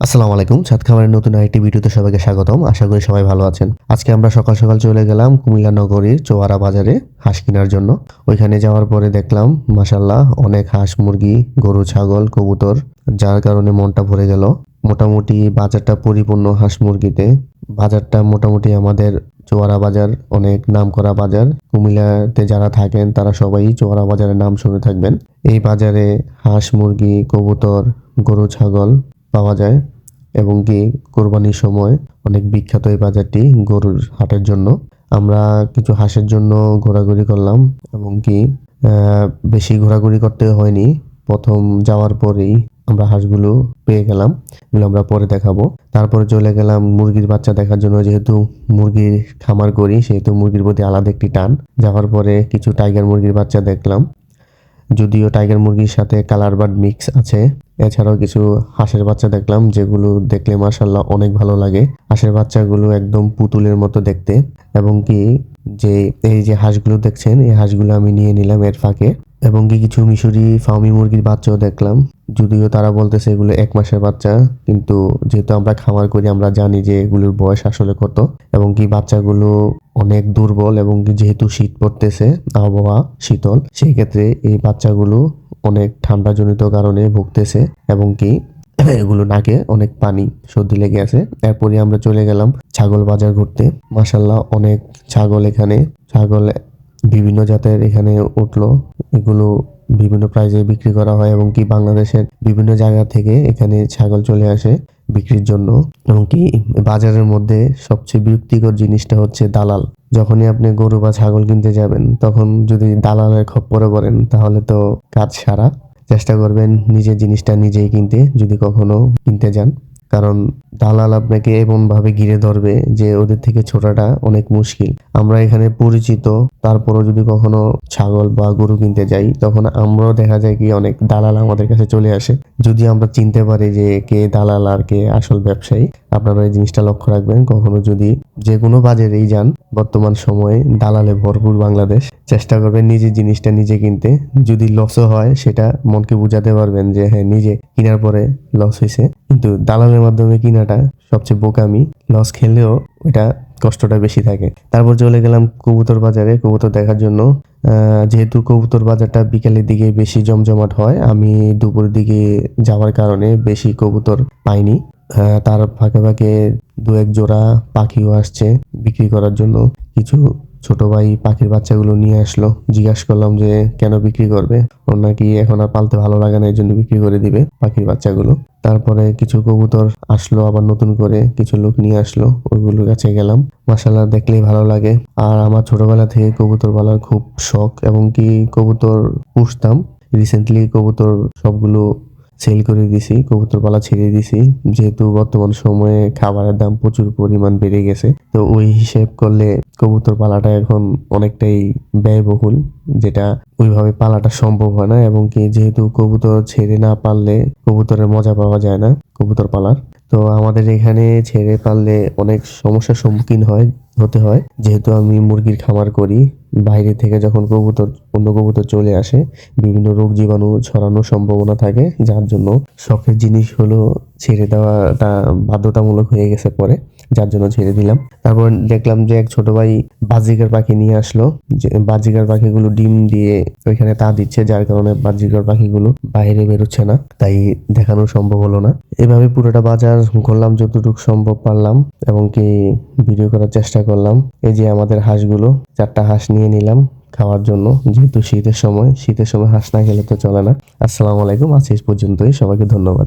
আসসালামু আলাইকুম ছাদ খামারের নতুন আরেকটি ভিডিওতে সবাইকে স্বাগতম। আশা করি সবাই ভালো আছেন। আজকে আমরা সকাল সকাল চলে গেলাম কুমিল্লা নগরীর চোয়ারা বাজারে হাঁস কেনার জন্য। ওইখানে যাওয়ার পরে দেখলাম মাসাল্লাহ অনেক হাঁস, মুরগি, গরু, ছাগল, কবুতর, যার কারণে মনটা ভরে গেল। মোটামুটি বাজারটা পরিপূর্ণ হাঁস মুরগিতে। বাজারটা মোটামুটি আমাদের চোয়ারা বাজার, অনেক নাম করা বাজার। কুমিল্লাতে যারা থাকেন, তারা সবাই চোয়ারা বাজারের নাম শুনে থাকবেন। এই বাজারে হাঁস, মুরগি, কবুতর, গরু, ছাগল পাওয়া যায় এবং কি কোরবানির সময় অনেক বিখ্যাত এই বাজারটি গরুর হাটের জন্য। আমরা কিছু হাঁসের জন্য ঘোরাঘুরি করলাম এবং কি বেশি ঘোরাঘুরি করতে হয়নি। প্রথম যাওয়ার পরেই আমরা হাঁসগুলো পেয়ে গেলাম, এগুলো আমরা পরে দেখাবো। তারপরে চলে গেলাম মুরগির বাচ্চা দেখার জন্য, যেহেতু মুরগির খামার করি, সেহেতু মুরগির প্রতি আলাদা একটি টান। যাওয়ার পরে কিছু টাইগার মুরগির বাচ্চা দেখলাম। যদিও টাইগার মুরগির সাথে কালার বার্ড মিক্স আছে, এছাড়াও কিছু হাঁসের বাচ্চা দেখলাম যেগুলো দেখলে মাসাল্লাহ অনেক ভালো লাগে। হাঁসের বাচ্চাগুলো একদম পুতুলের মতো দেখতে এবং কি যে এই যে হাঁসগুলো দেখছেন, এই হাঁসগুলো আমি নিয়ে নিলাম এর ফাঁকে। এবং কি কিছু মিশরি ফার্মি মুরগির বাচ্চাও দেখলাম। যদিও তারা বলতেছে এগুলো এক মাসের বাচ্চা, কিন্তু যেহেতু আমরা খামার করি, আমরা জানি যে এগুলোর বয়স আসলে কত এবং কি বাচ্চাগুলো অনেক দুর্বল এবং কি যেহেতু শীত পড়তেছে, আবহাওয়া শীতল, সেই ক্ষেত্রে এই বাচ্চাগুলো অনেক ঠান্ডাজনিত কারণে ভুগতেছে এবং কি এগুলো নাকে অনেক পানি সর্দি লেগে আছে। এরপরে আমরা চলে গেলাম ছাগল বাজার ঘুরতে। মাসাল্লাহ অনেক ছাগল এখানে। ছাগল বিভিন্ন জাতের এখানে উঠল। এগুলো বিভিন্ন প্রাইজে বিক্রি করা হয় এবং কি বাংলাদেশের বিভিন্ন জায়গা থেকে এখানে ছাগল চলে আসে বিক্রির জন্য। এবং কি বাজারের মধ্যে সবচেয়ে বিরক্তিকর জিনিসটা হচ্ছে দালাল। যখনই আপনি গরু বা ছাগল কিনতে যাবেন, তখন যদি দালালের খপ্পরে পড়েন, তাহলে তো কাজ সারা। চেষ্টা করবেন নিজের জিনিসটা নিজেই কিনতে, যদি কখনো কিনতে যান। কারণ দালাল আপনাকে এমনভাবে ঘিরে ধরবে যে ওদের থেকে ছোটাটা অনেক মুশকিল। আমরা এখানে পরিচিত, তারপরও যদি কখনো ছাগল বা গরু কিনতে যাই, তখন আমরাও দেখা যায় কি অনেক দালাল আমাদের কাছে চলে আসে। যদি আমরা চিনতে পারি যে কে দালাল আর কে আসল ব্যবসায়ী, আপনারা এই জিনিসটা লক্ষ্য রাখবেন। কখনো যদি যে কোনো বাজারেই যান, বর্তমান সময়ে দালালে ভরপুর বাংলাদেশ। চেষ্টা করবেন নিজের জিনিসটা নিজে কিনতে। যদি লসও হয়, সেটা মনকে বুঝাতে পারবেন যে হ্যাঁ নিজে কেনার পরে লস হয়েছে। কিন্তু দালালের মাধ্যমে কিনাটা সবচেয়ে বোকামি। লস খেলেও ওটা কষ্টটা বেশি থাকে। তারপর চলে গেলাম কবুতর বাজারে, কবুতর দেখার জন্য। যেহেতু কবুতর বাজারটা বিকেলের দিকে বেশি জমজমাট হয়, আমি দুপুরের দিকে যাওয়ার কারণে বেশি কবুতর পাইনি। তার ফাঁকে ফাঁকে দু এক জোড়া পাখিও আসছে বিক্রি করার জন্য। কিছু ছোট ভাই পাখির বাচ্চাগুলো নিয়ে আসলো। জিজ্ঞাসা করলাম যে, কেন বিক্রি করবে? ওর নাকি এখন আর পালতে ভালো লাগে না এই জন্য বিক্রি করে দিবে পাখির বাচ্চাগুলো। তারপরে কিছু কবুতর আসলো, আবার নতুন করে কিছু লোক নিয়ে আসলো ওইগুলোর কাছে গেলাম। মাসাল্লাহ দেখলেই ভালো লাগে। আর আমার ছোটবেলা থেকে কবুতর পালার খুব শখ, এবং কি কবুতর পুষতাম। রিসেন্টলি কবুতর সবগুলো সেল করে দিছি কবুতর পালা ছেড়ে দিছি। যেহেতু বর্তমান সময়ে খাবারের দাম প্রচুর পরিমাণ বেড়ে গেছে, তো ওই হিসেব করলে কবুতর পালাটা এখন অনেকটাই ব্যয়বহুল, যেটা ওইভাবে পালাটা সম্ভব হয় না এবং কি যেহেতু কবুতর ছেড়ে না পারলে কবুতরের মজা পাওয়া যায় না, কবুতর পালার। তো আমাদের এখানে ছেড়ে পারলে অনেক সমস্যার সম্মুখীন হয়, হতে হয়। যেহেতু আমি মুরগির খামার করি, বাইরে থেকে যখন কবুতর, অন্য কবুতর চলে আসে, বিভিন্ন রোগ জীবাণু ছড়ানোর সম্ভাবনা থাকে, যার জন্য শখের জিনিস হলো ছেড়ে দেওয়াটা বাধ্যতামূলক হয়ে গেছে পরে। যার জন্য ছেড়ে দিলাম। তারপর দেখলাম যে এক ছোট ভাই বাজিকার পাখি নিয়ে আসলো। যে বাজিকার পাখিগুলো ডিম দিয়ে ওইখানে তা দিচ্ছে, যার কারণে বাজিকার পাখিগুলো বাইরে বেরোচ্ছে না। তাই দেখানো সম্ভব হলো না। এভাবে পুরোটা বাজার ঘুরলাম যতটুকু সম্ভব পারলাম এবং কি ভিডিও করার চেষ্টা করলাম। এই যে আমাদের হাঁসগুলো, চারটা হাঁস নিয়ে নিলাম খাওয়ার জন্য। যেহেতু শীতের সময় শীতের সময় হাঁস না খেলে তো চলে না। আসসালামু আলাইকুম, আজ পর্যন্তই। সবাইকে ধন্যবাদ।